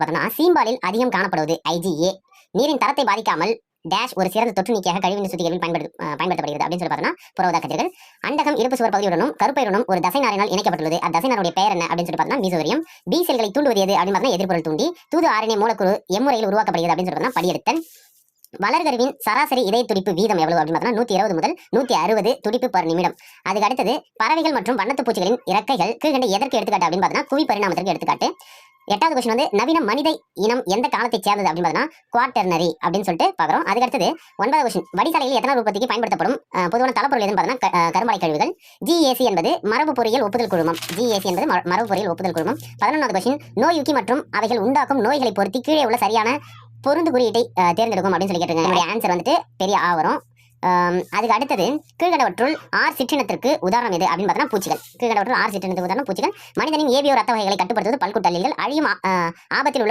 பார்த்தோம்னா சீம்பாலில் அதிகம் காணப்படுவது ஐஜிஏ நீரின் தரத்தை பாதிக்காமல் டேஷ் ஒரு சிறந்த தொற்று நீக்கியாக கழிவுநீர் சுத்திகரிப்பில் பயன்படுத்த பயன்படுத்தப்படுகிறது அப்படின்னு சொல்லி பார்த்தோம்னா புறவதா கதிர்கள். அண்டகம் இருப்பு சுவர் பகுதியுடனும் கருப்பையுடனும் ஒரு தசைநாரினால் இணைக்கப்பட்டுள்ளது. அத்தசைநாருடைய பெயர் என்ன அப்படின்னு சொல்லி பார்த்தோம்னா மீசோரியம் பி செல்களை தூண்டுவது எது அப்படின்னு பார்த்தா எதிர்பொருள் தூண்டி தூது ஆர்என்ஏ மூலக்குழு எம்முறையில் உருவாக்கப்படுகிறது அப்படின்னு சொல்லி பார்த்தோம்னா படியெடுத்தல். வளர்கருவின் சராசரி இதய துடிப்பு வீதம் எவ்வளவு அப்படின்னு பார்த்தோம்னா நூத்தி இருபது முதல் நூத்தி அறுபது துடிப்பு பர் நிமிடம். அதுக்கு அடுத்தது பறவைகள் மற்றும் வண்ணத்து பூச்சிகளின் இறக்கைகள் கீழ்கண்ட எதற்கு எடுத்துக்காட்டு அப்படின்னு பார்த்தோம்னா குவி பரிணாமத்திற்கு எடுத்துக்காட்டு. எட்டாவது கொஸ்டின் வந்து நவீன மனித இனம் எந்த காலத்தை சேர்ந்தது அப்படின்னு பார்த்தோம்னா குவார்டர்னரி அப்படின்னு சொல்லிட்டு பார்க்குறோம். அதுக்கு அடுத்தது கொஸ்டின் வடிசாலையில் எத்தனால் உற்பத்திக்கு பயன்படுத்தப்படும்? பொதுவான தலைப்பொருள் எதுன்னு பார்த்தீங்கன்னா கருமலை கழிவுகள். ஜிஏசி என்பது மரபு பொறியியல் ஒப்புதல் குழுமம். ஜிஏசி என்பது மரபு பொறியியல் ஒப்புதல் குழுமம். பதினொன்றாவது கொஸ்டின் நோயுக்கி மற்றும் அவைகள் உண்டாக்கும் நோய்களை பொருத்தி கீழே உள்ள சரியான பொருந்து குறியீட்டை தேர்ந்தெடுக்கும் அப்படின்னு சொல்லி கேட்டிருக்காங்க. என்னுடைய ஆன்சர் வந்துட்டு பெரிய ஆ வரும். அதுக்கு அடுத்தது கீழ்கண்டவற்றுள் ஆர் சிற்றினத்திற்கு உதாரணம் எது அப்படின்னு பார்த்தோம்னா பூச்சிகள். கீழ்கண்டவற்றுள் ஆர் சிற்றினத்துக்கு உதாரணம் பூச்சிகள். மனிதனின் ஏவியோ ரத்த வகைகளை கட்டுப்படுத்துவது பல்குட்டல்லிகள் அழியும் ஆபத்தில் உள்ள